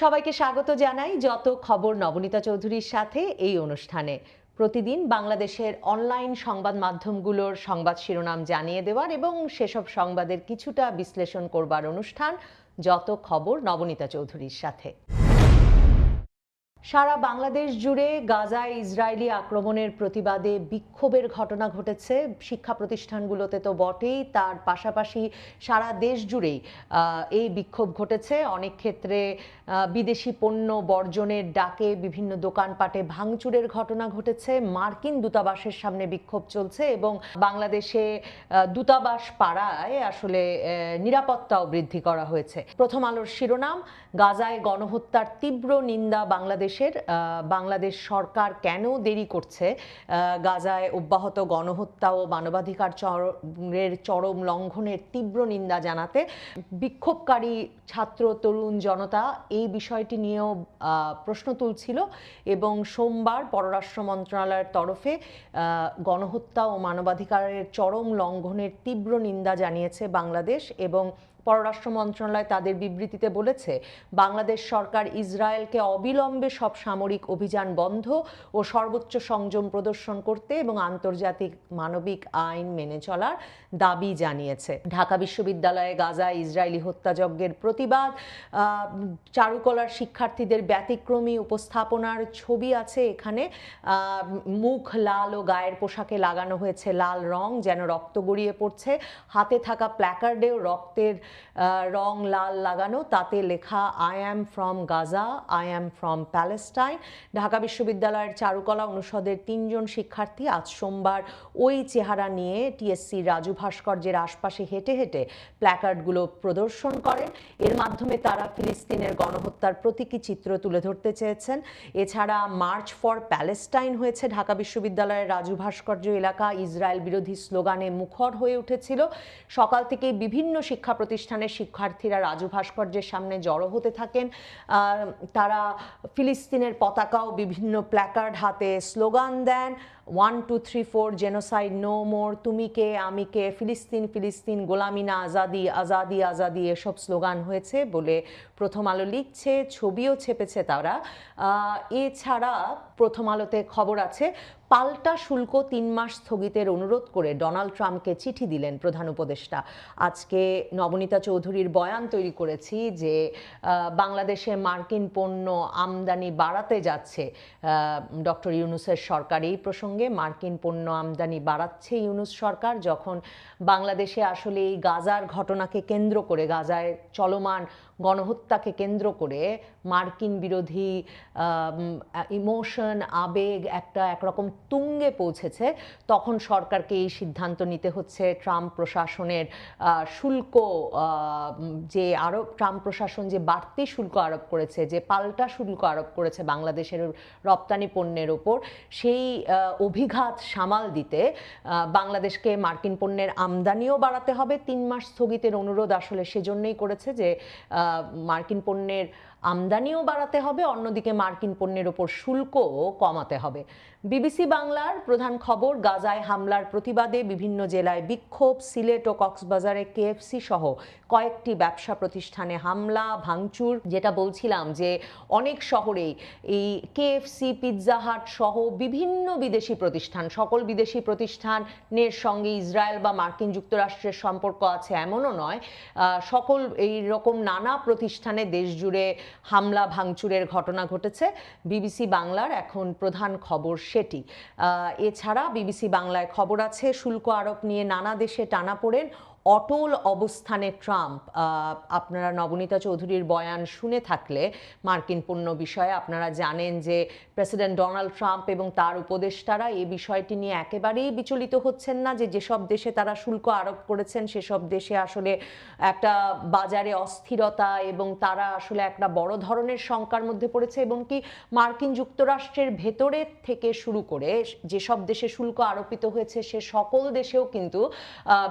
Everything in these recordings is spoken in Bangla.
সবাইকে স্বাগত জানাই যত খবর নবনীতা চৌধুরীর সাথে এই অনুষ্ঠানে। প্রতিদিন বাংলাদেশের অনলাইন সংবাদ মাধ্যমগুলোর সংবাদ শিরোনাম জানিয়ে দেওয়ার এবং সেসব সংবাদের কিছুটা বিশ্লেষণ করবার অনুষ্ঠান যত খবর নবনীতা চৌধুরীর সাথে। সারা বাংলাদেশ জুড়ে গাজায় ইসরায়েলি আক্রমণের প্রতিবাদে বিক্ষোভের ঘটনা ঘটেছে। শিক্ষা প্রতিষ্ঠানগুলোতে তো বটেই, তার পাশাপাশি সারা দেশ জুড়েই এই বিক্ষোভ ঘটেছে। অনেক ক্ষেত্রে বিদেশি পণ্য বর্জনের ডাকে বিভিন্ন দোকানপাটে ভাঙচুরের ঘটনা ঘটেছে। মার্কিন দূতাবাসের সামনে বিক্ষোভ চলছে এবং বাংলাদেশে দূতাবাস পাড়ায় আসলে নিরাপত্তাও বৃদ্ধি করা হয়েছে। প্রথম আলোর শিরোনাম, গাজায় গণহত্যার তীব্র নিন্দা বাংলাদেশের বাংলাদেশ সরকার কেন দেরি করছে? গাজায় অব্যাহত গণহত্যা ও মানবাধিকার চরের চরম লঙ্ঘনের তীব্র নিন্দা জানাতে বিক্ষোভকারী ছাত্র, তরুণ জনতা এই বিষয়টি নিয়েও প্রশ্ন তুলছিল এবং সোমবার পররাষ্ট্র মন্ত্রণালয়ের তরফে গণহত্যা ও মানবাধিকারের চরম লঙ্ঘনের তীব্র নিন্দা জানিয়েছে বাংলাদেশ এবং পররাষ্ট্র মন্ত্রণালয় তাদের বিবৃতিতে বলেছে, বাংলাদেশ সরকার ইসরায়েলকে অবিলম্বে সব সামরিক অভিযান বন্ধ ও সর্বোচ্চ সংযম প্রদর্শন করতে এবং আন্তর্জাতিক মানবিক আইন মেনে চলার দাবি জানিয়েছে। ঢাকা বিশ্ববিদ্যালয়ে গাজা ইসরায়েলি হত্যাযজ্ঞের প্রতিবাদ চারুকলার শিক্ষার্থীদের ব্যতিক্রমী উপস্থাপনার ছবি আছে এখানে। মুখ লাল ও গায়ের পোশাকে লাগানো হয়েছে লাল রং, যেন রক্ত গড়িয়ে পড়ছে। হাতে থাকা প্ল্যাকার্ডেও রক্তের রং লাল লাগানো, তাতে লেখা I am from Gaza I am from Palestine Dhaka বিশ্ববিদ্যালয়ের চারুকলা অনুষদের তিনজন শিক্ষার্থী আজ সোমবার ওই চেহারা নিয়ে টিএসসি রাজু ভাস্কর্যের আশপাশে হেঁটে হেঁটে প্ল্যাকার্ডগুলো প্রদর্শন করেন। এর মাধ্যমে তারা ফিলিস্তিনের গণহত্যার প্রতীকী চিত্র তুলে ধরতে চেয়েছেন। এছাড়া মার্চ ফর প্যালেস্টাইন হয়েছে ঢাকা বিশ্ববিদ্যালয়ের রাজু ভাস্কর্য এলাকা। ইসরায়েল বিরোধী স্লোগানে মুখর হয়ে উঠেছিল। সকাল থেকেই বিভিন্ন শিক্ষা প্রতিষ্ঠানের শিক্ষার্থীরা রাজু ভাস্কর্যের সামনে জড়ো হতে থাকেন। তারা ফিলিস্তিনের পতাকাও বিভিন্ন প্ল্যাকার্ড হাতে স্লোগান দেন one two three four genocide no more তুমি কে, আমি কে, ফিলিস্তিন ফিলিস্তিন গোলামিনা আজাদি আজাদি আজাদি, এসব স্লোগান হয়েছে বলে প্রথম আলো লিখছে, ছবিও ছেপেছে তারা। এছাড়া প্রথম আলোতে খবর আছে, পাল্টা শুল্ক তিন মাস স্থগিতের অনুরোধ করে ডোনাল্ড ট্রাম্পকে চিঠি দিলেন প্রধান উপদেষ্টা। আজকে নবনীতা চৌধুরীর বয়ান তৈরি করেছি যে বাংলাদেশে মার্কিন পণ্য আমদানি বাড়াতে যাচ্ছে। ডক্টর ইউনুসের সরকার এই প্রসঙ্গে, মার্কিন পণ্য আমদানি বাড়াচ্ছে ইউনুস সরকার যখন বাংলাদেশে আসলে এই গাজার ঘটনাকে কেন্দ্র করে, গাজায় চলমান গণহত্যাকে কেন্দ্র করে মার্কিন বিরোধী ইমোশন, আবেগ একটা একরকম তুঙ্গে পৌঁছেছে। তখন সরকারকে এই সিদ্ধান্ত নিতে হচ্ছে ট্রাম্প প্রশাসনের শুল্ক যে আরব ট্রাম্প প্রশাসন যে বাড়তি শুল্ক আরোপ করেছে, যে পাল্টা শুল্ক আরোপ করেছে বাংলাদেশের রপ্তানি পণ্যের ওপর, সেই অভিঘাত সামাল দিতে বাংলাদেশকে মার্কিন পণ্যের আমদানিও বাড়াতে হবে। তিন মাস স্থগিতের অনুরোধ আসলে সেজন্যই করেছে যে মার্কিন পণ্যের আমদানিও বাড়াতে হবে অন্যদিকে মার্কিন পণ্যের ওপর শুল্কও কমাতে হবে। বিবিসি বাংলার প্রধান খবর, গাজায় হামলার প্রতিবাদে বিভিন্ন জেলায় বিক্ষোভ, সিলেট ও কক্সবাজারে কেএফসি সহ কয়েকটি ব্যবসা প্রতিষ্ঠানে হামলা, ভাঙচুর, যেটা বলছিলাম যে অনেক শহরেই এই কেএফসি, পিৎজা হাট সহ বিভিন্ন বিদেশি প্রতিষ্ঠান, সকল বিদেশি প্রতিষ্ঠানের সঙ্গে ইসরায়েল বা মার্কিন যুক্তরাষ্ট্রের সম্পর্ক আছে, এমনও নয় সকল এই রকম নানা প্রতিষ্ঠানে দেশ জুড়ে হামলা, ভাঙচুরের ঘটনা ঘটেছে। বিবিসি বাংলার এখন প্রধান খবর সেটি। এছাড়া বিবিসি বাংলায় খবর আছে শুল্ক আরোপ নিয়ে নানা দেশে টানাপোড়েন অটল অবস্থানে ট্রাম্প আপনারা নবনীতা চৌধুরীর বয়ান শুনে থাকলে মার্কিন পণ্য বিষয়ে আপনারা জানেন যে প্রেসিডেন্ট ডোনাল্ড ট্রাম্প এবং তার উপদেষ্টারা এই বিষয়টি নিয়ে একেবারেই বিচলিত হচ্ছেন না যে যেসব দেশে তারা শুল্ক আরোপ করেছেন, সেসব দেশে আসলে একটা বাজারে অস্থিরতা এবং তারা আসলে একটা বড় ধরনের শঙ্কার মধ্যে পড়েছে এবং কি মার্কিন যুক্তরাষ্ট্রের ভেতরে থেকে শুরু করে যেসব দেশে শুল্ক আরোপিত হয়েছে, সে সকল দেশেও কিন্তু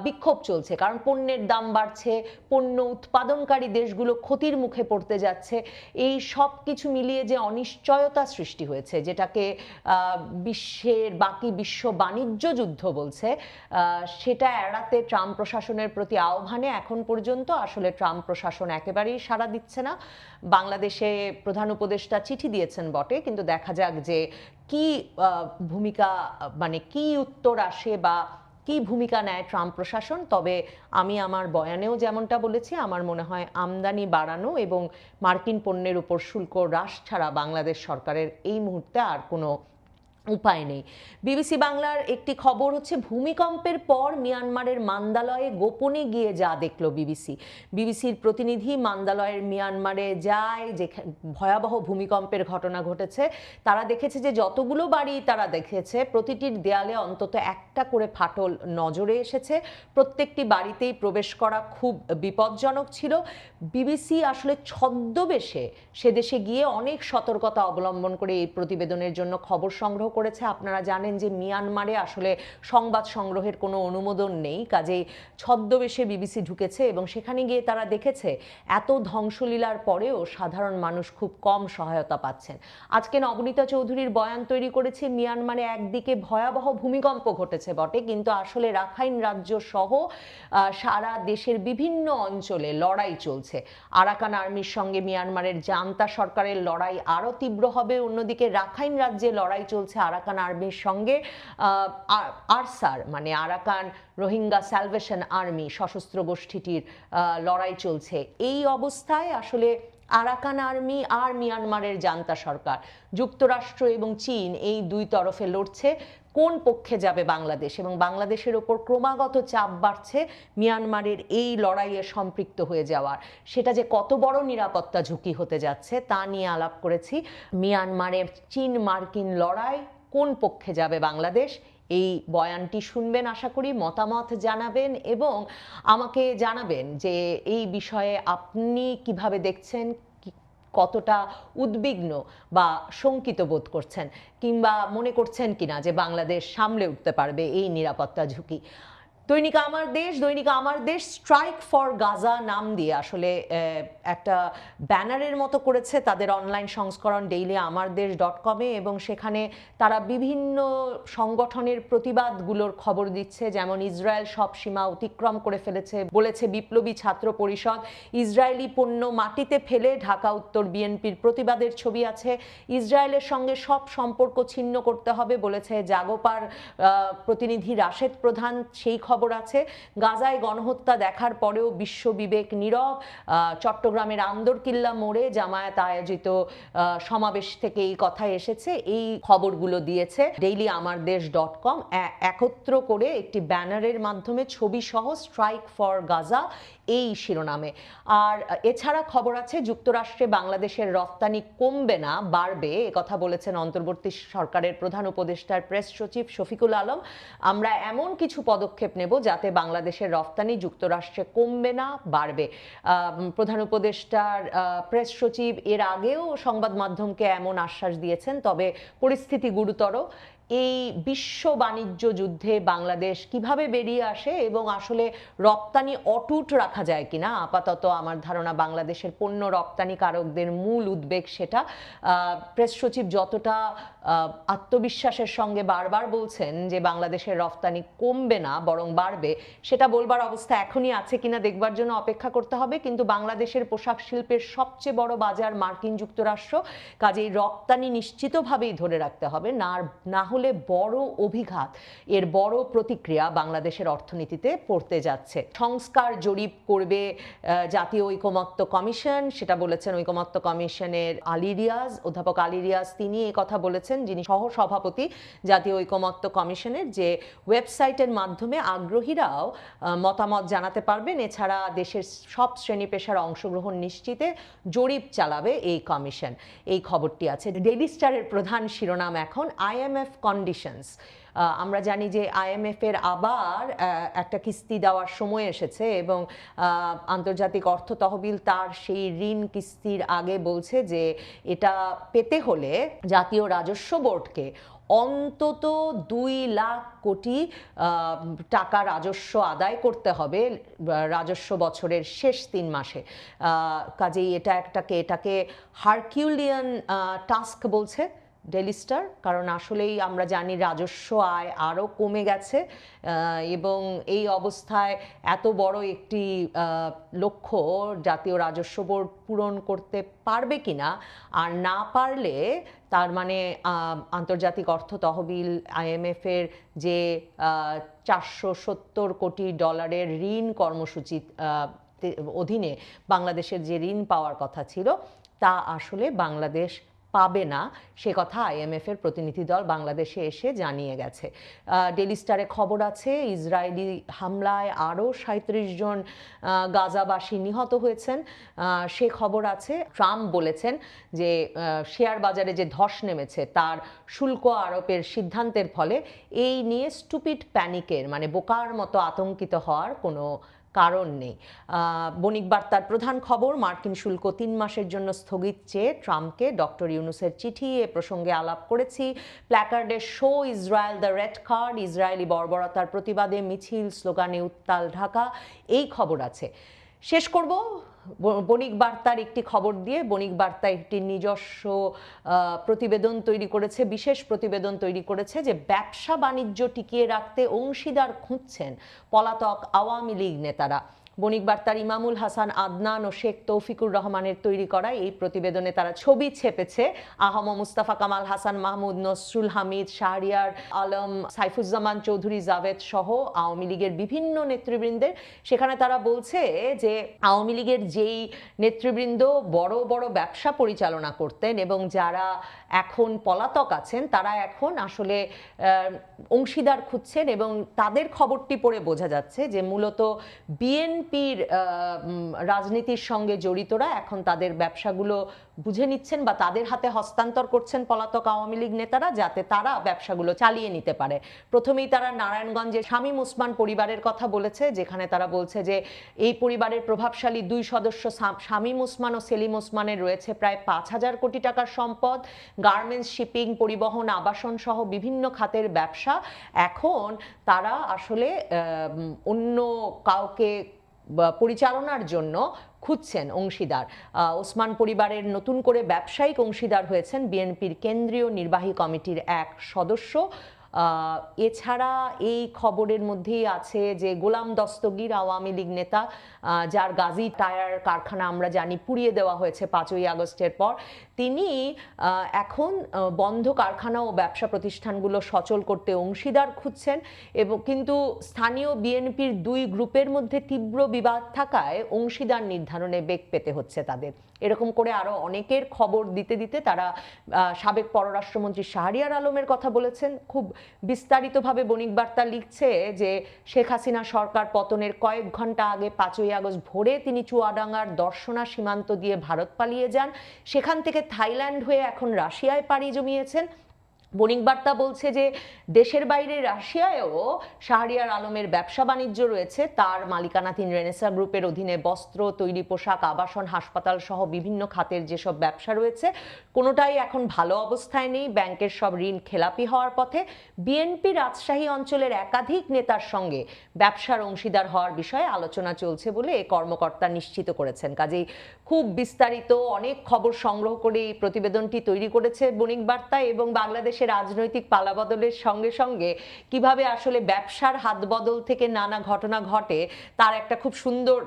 বিক্ষোভ চলছে। কারণ পণ্যের দাম বাড়ছে, পণ্য উৎপাদনকারী দেশগুলো ক্ষতির মুখে পড়তে যাচ্ছে। এই সব কিছু মিলিয়ে যে অনিশ্চয়তা সৃষ্টি হয়েছে, যেটাকে বিশ্বের বাকি বিশ্ব বাণিজ্য যুদ্ধ বলছে সেটা এড়াতে ট্রাম্প প্রশাসনের প্রতি আহ্বানে এখন পর্যন্ত আসলে ট্রাম্প প্রশাসন একেবারেই সাড়া দিচ্ছে না। বাংলাদেশে প্রধান উপদেষ্টা চিঠি দিয়েছেন বটে, কিন্তু দেখা যাক যে কি ভূমিকা মানে কি উত্তর আসে বা কি ভূমিকা নেয় ট্রাম্প প্রশাসন? তবে আমি আমার বয়ানেও যেমনটা বলেছি, আমার মনে হয় আমদানি বাড়ানো এবং মার্কিন পণ্যের উপর শুল্ক হ্রাস ছাড়া বাংলাদেশ সরকারের এই মুহূর্তে আর কোনো উপায় নেই। বিবিসি বাংলার একটি খবর হচ্ছে, ভূমিকম্পের পর মিয়ানমারের মান্দালয়ে গোপনে গিয়ে যা দেখল বিবিসি। বিবিসির প্রতিনিধি মান্দালয়ের মিয়ানমারে যায় যেখানে ভয়াবহ ভূমিকম্পের ঘটনা ঘটেছে। তারা দেখেছে যে যতগুলো বাড়ি তারা দেখেছে, প্রতিটির দেয়ালে অন্তত একটা করে ফাটল নজরে এসেছে। প্রত্যেকটি বাড়িতেই প্রবেশ করা খুব বিপজ্জনক ছিল। বিবিসি আসলে ছদ্মবেশে সে দেশে গিয়ে অনেক সতর্কতা অবলম্বন করে এই প্রতিবেদনের জন্য খবর সংগ্রহ করেছে। আপনারা জানেন যে মিয়ানমারে আসলে সংবাদ সংগ্রহের কোনো অনুমোদন নেই। কাজেই ছদ্মবেশে বিবিসি ঢুকেছে এবং সেখানে গিয়ে তারা দেখেছে, এত ধ্বংসলীলার পরেও সাধারণ মানুষ খুব কম সহায়তা পাচ্ছেন। আজকে নবনীতা চৌধুরীর বয়ান তৈরি করেছে, মিয়ানমারে একদিকে ভয়াবহ ভূমিকম্প ঘটেছে বটে, কিন্তু আসলে রাখাইন রাজ্য সহ সারা দেশের বিভিন্ন অঞ্চলে লড়াই চলছে। আরাকান আর্মির সঙ্গে মিয়ানমারের জান্তা সরকারের লড়াই আরও তীব্র হবে, অন্যদিকে রাখাইন রাজ্যে লড়াই চলছে আরাকান আর্মির সঙ্গে আরসার মানে আরাকান রোহিঙ্গা স্যালভেশন আর্মি সশস্ত্র গোষ্ঠীটির লড়াই চলছে। এই অবস্থায় আসলে আরাকান আর্মি আর মিয়ানমারের জান্তা সরকার, যুক্তরাষ্ট্র এবং চীন এই দুই তরফে লড়ছে। কোন পক্ষে যাবে বাংলাদেশ? এবং বাংলাদেশের ওপর ক্রমাগত চাপ বাড়ছে মিয়ানমারের এই লড়াইয়ে সম্পৃক্ত হয়ে যাওয়ার। সেটা যে কত বড় নিরাপত্তা ঝুঁকি হতে যাচ্ছে, তা নিয়ে আলাপ করেছি। মিয়ানমারের চীন মার্কিন লড়াই কোন পক্ষে যাবে বাংলাদেশ? এই বয়ানটি শুনবেন আশা করি, মতামত জানাবেন এবং আমাকে জানাবেন যে এই বিষয়ে আপনি কীভাবে দেখছেন কতটা উদ্বিগ্ন বা শঙ্কিত বোধ করছেন কিংবা মনে করছেন কিনা যে বাংলাদেশ সামলে উঠতে পারবে এই নিরাপত্তা ঝুঁকি। দৈনিক আমার দেশ, দৈনিক আমার দেশ স্ট্রাইক ফর গাজা নাম দিয়ে আসলে একটা ব্যানারের মতো করেছে তাদের অনলাইন সংস্করণ ডেইলি আমার দেশ ডট কমে এবং সেখানে তারা বিভিন্ন সংগঠনের প্রতিবাদগুলোর খবর দিচ্ছে। যেমন ইসরায়েল সব সীমা অতিক্রম করে ফেলেছে বলেছে বিপ্লবী ছাত্র পরিষদ। ইসরায়েলি পণ্য মাটিতে ফেলে ঢাকা, উত্তর বিএনপির প্রতিবাদের ছবি আছে। ইসরায়েলের সঙ্গে সব সম্পর্ক ছিন্ন করতে হবে বলেছে জাগোপার প্রতিনিধি রাশেদ প্রধান। সেই খবর আছে। গাজায় গণহত্যা দেখার পরেও বিশ্ব বিবেক নীরব। চট্টগ্রামের আন্দরকিল্লা মোড়ে জামায়াত আয়োজিত সমাবেশ থেকে এই কথা এসেছে। এই খবরগুলো দিয়েছে ডেইলি আমার দেশ ডট কম একত্র করে একটি ব্যানারের মাধ্যমে ছবি সহ স্ট্রাইক ফর গাজা এই শিরোনামে। আর এছাড়া খবর আছে, যুক্তরাষ্ট্রে বাংলাদেশের রফতানি কমবে না, বাড়বে। কথা বলেছেন অন্তর্বর্তী সরকারের প্রধান উপদেষ্টার প্রেস সচিব শফিকুল আলম। আমরা এমন কিছু পদক্ষেপ নেব যাতে বাংলাদেশের রফতানি যুক্তরাষ্ট্রে কমবে না, বাড়বে। প্রধান উপদেষ্টার প্রেস সচিব এর আগেও সংবাদ মাধ্যমকে এমন আশ্বাস দিয়েছেন, তবে পরিস্থিতি গুরুতর। এই বিশ্ব বাণিজ্য যুদ্ধে বাংলাদেশ কীভাবে বেরিয়ে আসে এবং আসলে রপ্তানি অটুট রাখা যায় কিনা? আপাতত আমার ধারণা বাংলাদেশের পণ্য রপ্তানিকারকদের মূল উদ্বেগ সেটা। প্রেস সচিব যতটা আত্মবিশ্বাসের সঙ্গে বারবার বলছেন যে বাংলাদেশের রপ্তানি কমবে না, বরং বাড়বে, সেটা বলবার অবস্থা এখনই আছে কিনা দেখবার জন্য অপেক্ষা করতে হবে। কিন্তু বাংলাদেশের পোশাক শিল্পের সবচেয়ে বড় বাজার মার্কিন যুক্তরাষ্ট্র, কাজেই রপ্তানি নিশ্চিতভাবেই ধরে রাখতে হবে। না না হলে বড় অভিঘাত। এর বড় প্রতিক্রিয়া বাংলাদেশের অর্থনীতিতে পড়তে যাচ্ছে। সংস্কার জরিপ করবে জাতীয় ঐকমত্য কমিশন। সেটা বলেছেন ঐকমত্য কমিশনের আলী রিয়াজ, অধ্যাপক আলী রিয়াজ। তিনি কথা বলেছেন, যিনি সহ সভাপতি জাতীয় ঐকমত্য কমিশনের যে ওয়েবসাইটের মাধ্যমে আগ্রহীরাও মতামত জানাতে পারবেন। এছাড়া দেশের সব শ্রেণি পেশার অংশগ্রহণ নিশ্চিতে জরিপ চালাবে এই কমিশন। এই খবরটি আছে। ডেইলি স্টারের প্রধান শিরোনাম এখন আইএমএফ কন্ডিশনস আমরা জানি যে আইএমএফ এর আবার একটা কিস্তি দেওয়ার সময় এসেছে এবং আন্তর্জাতিক অর্থ তহবিল তার সেই ঋণ কিস্তির আগে বলছে যে এটা পেতে হলে জাতীয় রাজস্ব বোর্ডকে অন্তত দুই লাখ কোটি টাকা রাজস্ব আদায় করতে হবে রাজস্ব বছরের শেষ তিন মাসে। কাজেই এটা একটাকে, এটাকে হারকিউলিয়ান টাস্ক বলছে। ডেলি স্টার কারণ আসলেই আমরা জানি রাজস্ব আয় আরও কমে গেছে এবং এই অবস্থায় এত বড় একটি লক্ষ্য জাতীয় রাজস্ব বোর্ড পূরণ করতে পারবে কিনা আর না পারলে তার মানে আন্তর্জাতিক অর্থ তহবিল আইএমএফের যে চারশো সত্তর কোটি ডলারের ঋণ কর্মসূচি অধীনে বাংলাদেশের যে ঋণ পাওয়ার কথা ছিল, তা আসলে বাংলাদেশ পাবে না, সে কথা আইএমএফ এর প্রতিনিধি দল বাংলাদেশে এসে জানিয়ে গেছে। ডেলি স্টারে খবর আছে, ইসরায়েলি হামলায় আরও সাঁত্রিশ জন গাজাবাসী নিহত হয়েছেন। সে খবর আছে, ট্রাম্প বলেছেন যে শেয়ার বাজারে যে ধস নেমেছে, তার শুল্ক আরোপের সিদ্ধান্তের ফলে এই নিয়ে স্টুপিড প্যানিকের মানে বোকার মতো আতঙ্কিত হওয়ার কোনো কারণ নেই। বণিক বার্তার প্রধান খবর, মার্কিন শুল্ক তিন মাসের জন্য স্থগিত চেয়ে ট্রাম্পকে ডক্টর ইউনুসের চিঠি এ প্রসঙ্গে আলাপ করেছি। প্ল্যাকার্ডে show Israel the red card, Israeli বর্বরতার প্রতিবাদে মিছিল, স্লোগানে উত্তাল ঢাকা, এই খবর আছে। শেষ করব। বণিক বার্তার একটি খবর দিয়ে বণিক বার্তা একটি নিজস্ব প্রতিবেদন তৈরি করেছে, বিশেষ প্রতিবেদন তৈরি করেছে যে ব্যবসা বাণিজ্য টিকিয়ে রাখতে অংশীদার খুঁজছেন পলাতক আওয়ামী লীগ নেতারা। বণিক বার্তার ইমামুল হাসান, আদনান ও শেখ তৌফিকুর রহমানের তৈরি করা এই প্রতিবেদনে তারা ছবি ছেপেছে। আহম মুস্তাফা কামাল হাসান, মাহমুদ নসরুল হামিদ, শাহরিয়ার আলম, সাইফুজ্জামান চৌধুরী জাভেদ সহ আওয়ামী লীগের বিভিন্ন নেতৃবৃন্দের। সেখানে তারা বলছে যে আওয়ামী লীগের যেই নেতৃবৃন্দ বড় বড় ব্যবসা পরিচালনা করতেন এবং যারা এখন পলাতক আছেন, তারা এখন আসলে অংশীদার খুঁজছেন এবং তাদের খবরটি পড়ে বোঝা যাচ্ছে যে মূলত বিএনপির রাজনীতির সঙ্গে জড়িতরা এখন তাদের ব্যবসাগুলো বুঝে নিচ্ছেন বা তাদের হাতে হস্তান্তর করছেন পলাতক আওয়ামী লীগ নেতারা যাতে তারা ব্যবসাগুলো চালিয়ে নিতে পারে। প্রথমেই তারা নারায়ণগঞ্জে শামীম উসমান পরিবারের কথা বলেছে, যেখানে তারা বলছে যে এই পরিবারের প্রভাবশালী দুই সদস্য শাম- শামীম উসমান ও সেলিম উসমানের রয়েছে প্রায় পাঁচ হাজার কোটি টাকার সম্পদ, গার্মেন্টস, শিপিং, পরিবহন, আবাসন সহ বিভিন্ন খাতের ব্যবসা। এখন তারা আসলে অন্য কাউকে পরিচালনার জন্য খুঁজছেন অংশীদার। ওসমান পরিবারের নতুন করে ব্যবসায়িক অংশীদার হয়েছেন বিএনপির কেন্দ্রীয় নির্বাহী কমিটির এক সদস্য। এছাড়া এই খবরের মধ্যেই আছে যে গোলাম দস্তগীর আওয়ামী লীগ নেতা যার গাজী টায়ার কারখানা আমরা জানি পুড়িয়ে দেওয়া হয়েছে পাঁচই আগস্টের পর, তিনি এখন বন্ধ কারখানা ও ব্যবসা প্রতিষ্ঠানগুলো সচল করতে অংশীদার খুঁজছেন এবং কিন্তু স্থানীয় বিএনপির দুই গ্রুপের মধ্যে তীব্র বিবাদ থাকায় অংশীদার নির্ধারণে বেগ পেতে হচ্ছে তাদের। এরকম করে আরও অনেকের খবর দিতে দিতে তারা সাবেক পররাষ্ট্রমন্ত্রী শাহরিয়ার আলমের কথা বলেছেন। খুব বিস্তারিতভাবে বণিক বার্তা লিখছে যে, শেখ হাসিনা সরকার পতনের কয়েক ঘণ্টা আগে পাঁচই আগস্ট ভোরে তিনি চুয়াডাঙ্গার দর্শনা সীমান্ত দিয়ে ভারত পালিয়ে যান। সেখান থেকে থাইল্যান্ড হয়ে এখন রাশিয়ায় পাড়ি জমিয়েছেন। বণিক বার্তা বলছে যে, দেশের বাইরে রাশিয়ায়ও শাহরিয়ার আলমের ব্যবসা বাণিজ্য রয়েছে। তার মালিকানাধীন রেনেসা গ্রুপের অধীনে বস্ত্র, তৈরি পোশাক, আবাসন, হাসপাতাল সহ বিভিন্ন খাতের যেসব ব্যবসা রয়েছে, কোনোটাই এখন ভালো অবস্থায় নেই। ব্যাংকের সব ঋণ খেলাপি হওয়ার পথে বিএনপি রাজশাহী অঞ্চলের একাধিক নেতার সঙ্গে ব্যবসার অংশীদার হওয়ার বিষয়ে আলোচনা চলছে বলে এ কর্মকর্তা নিশ্চিত করেছেন। কাজেই খুব বিস্তারিত অনেক খবর সংগ্রহ করে এই প্রতিবেদনটি তৈরি করেছে বণিক বার্তা এবং বাংলাদেশের রাজনৈতিক পালাবদলের সঙ্গে সঙ্গে কীভাবে আসলে ব্যবসার হাত বদল থেকে নানা ঘটনা ঘটে, তার একটা খুব সুন্দর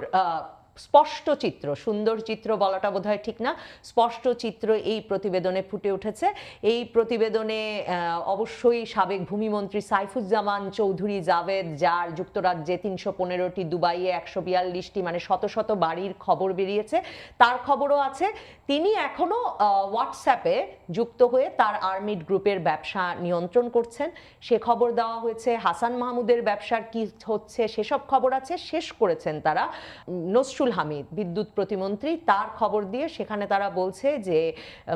স্পষ্ট চিত্র, সুন্দর চিত্র বলাটা বোধহয় ঠিক না। স্পষ্ট চিত্র এই প্রতিবেদনে ফুটে উঠেছে। এই প্রতিবেদনে অবশ্যই সাবেক ভূমিমন্ত্রী সাইফুজ্জামান চৌধুরী জাভেদ, যার যুক্তরাজ্যে তিনশো পনেরোটি, দুবাইয়ে একশো বিয়াল্লিশটি মানে শত শত বাড়ির খবর বেরিয়েছে, তার খবরও আছে। তিনি এখনও হোয়াটসঅ্যাপে যুক্ত হয়ে তার আর্মিড গ্রুপের ব্যবসা নিয়ন্ত্রণ করছেন। সে খবর দেওয়া হয়েছে, হাসান মাহমুদের ব্যবসার কি হচ্ছে, সেসব খবর আছে, শেষ করেছেন তারা। নসরুল নসরুল হামিদ, বিদ্যুৎ প্রতিমন্ত্রী, তার খবর দিয়ে সেখানে তারা বলছে যে,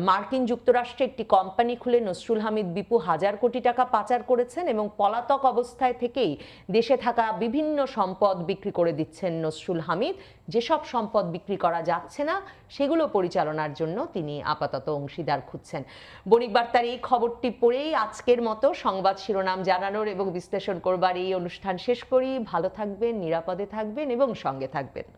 মার্কিন যুক্তরাষ্ট্রে একটি কোম্পানি খুলে নসরুল হামিদ বিপু হাজার কোটি টাকা পাচার করেছেন এবং পলাতক অবস্থায় থেকেই দেশে থাকা বিভিন্ন সম্পদ বিক্রি করে দিচ্ছেন নসরুল হামিদ। যেসব সম্পদ বিক্রি করা যাচ্ছে না, সেগুলো পরিচালনার জন্য তিনি আপাতত অংশীদার খুঁজছেন। বণিক বার্তার এই খবরটি পড়েই আজকের মতো সংবাদ শিরোনাম জানানোর এবং বিশ্লেষণ করবার এই অনুষ্ঠান শেষ করি। ভালো থাকবেন, নিরাপদে থাকবেন এবং সঙ্গে থাকবেন।